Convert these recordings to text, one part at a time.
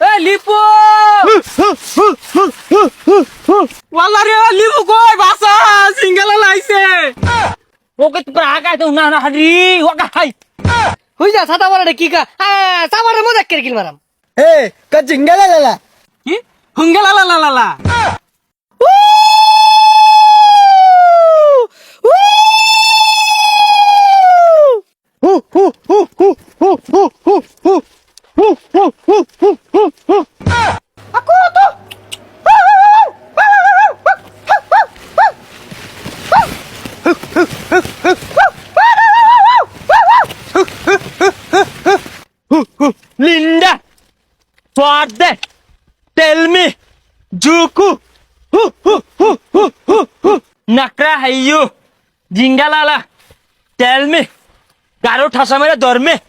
এ লিপু! ওয়াল্লা রে লিপু কই? বাসা সিঙ্গেল লাইছে ওকে তো আগাই তো না না হারি ওকা হাই। হুই যা ছাতা বড় কি কা? সাবারে মজা করে কিল মারাম। এ কা জিঙ্গালা লালা কি? হুঙ্গেলা লালা লা। Aku tuh. Linda, Fadde, tell me, Juku, Nakra Hayu, Jingalala, tell me, Garo Thasamera Dorme.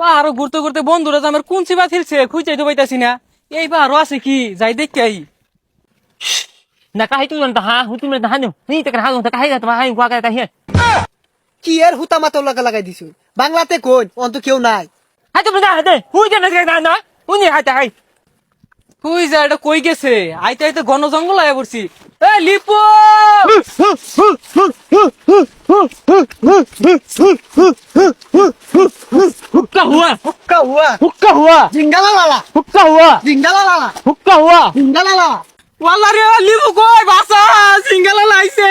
পাহাড় ঘুরতে ঘুরতে বন্ধুরা তো আমার কোন চিবা ফিরছে খুঁজে তো পাইতাছি না এই পাহাড়ও আছে কি যাই দেখতে আই না কাহি তুই হা হুতুম নি নি তাকে হা তাকে হাই কাটা হিয়া কি এর হুতা মাথা লাগা লাগাই দিছু বাংলাতে কোন অন্ত কেউ নাই হাই তুমি না হাতে হুই জানা না না উনি হাতে হাই হুই যা এটা কই গেছে? আইতে আইতে ঘন জঙ্গল আয়া পড়ছি। এ লিপু! হুক্কা হুয়া। হুক্কা হুয়া। হুক্কা হুয়া। জিঙ্গালা লালা। হুক্কা হুয়া। জিঙ্গালা লালা। হুক্কা হুয়া। জিঙ্গালা লালা। ওয়াল্লা রে লিপু কই? বাসা সিঙ্গেলা লাইছে।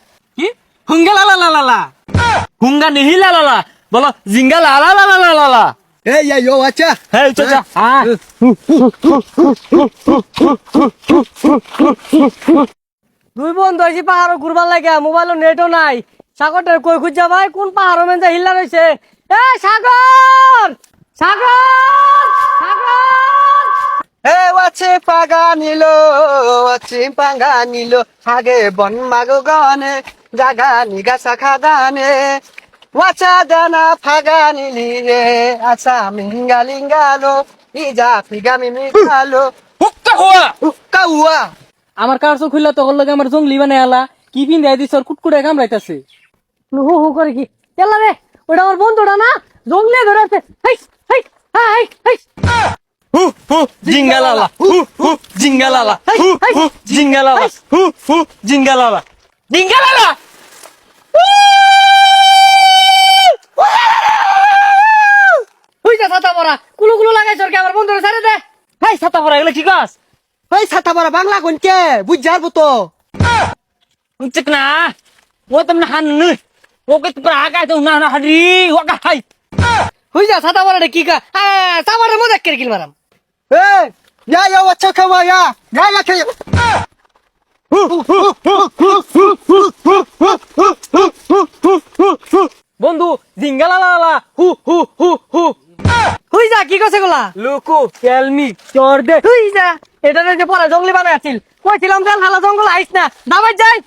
হুঙ্গা লালা লালা হুঙ্গা নেহি লালা বলো জিঙ্গা লালা লালা লালা এই ইয়া আচ্ছা।, হ্যাঁ, আচ্ছা। হ্যাঁ।, হ্যাঁ দুই বন্ধু দইছি পাহাড় ঘুরবার লাগে মোবাইলও নেটও নাই। সাগরটার কই খুঁজা ভাই? কোন পাহাড় মেন যা হিল্লা রয়েছে এ সাগর! সাগর! সাগর! এ ওয়াছে পাগা নিল ওয়াছে পাগা নিল আগে বন মাগো গানে জাগা নিগা শাখা গানে ওয়াচা দানা ফাগা নিলি রে আছা মিঙ্গা লিঙ্গালো ইজা ফিগা মিমি গালো হুক্কা হুয়া! উক্কা উয়া আমার কার চোখ খুললা তখন লগে আমার জঙ্গলি বানাই আলা। কি পিন দেয় দিছ কুটকুটে কামড়াইতাছে। হু হু করে কি? চাল্লা রে ওটা আমার বন্ধুটা না? জঙ্গলে ধরেছে হাই হাই হাই হাই। হু হু হু হু হু হু ছাতা কে দে। ছাতা কি কাজ ভাই ছাতা পরা বাংলা কোন কে? বুঝ তো না? ও তুমি হান ওকে তোর আগায় তো না হারি ওকা হাই। হই যা ছাতা পরাটা কি কা ছাতা পরার মজা কেরকিল মারাম। Hey! Ya ya হু হু হু হু হু হু বন্ধু জিঙ্গা লা লা হু হু হু হু। হুই যা কি কইছে গোলা লুকু কেলমি চর দে। হুই যা এটা যে পড়া জঙ্গলি বানাইছিল কইছিলাম কাল হালা জঙ্গল আইছ না। দাবাই যাই।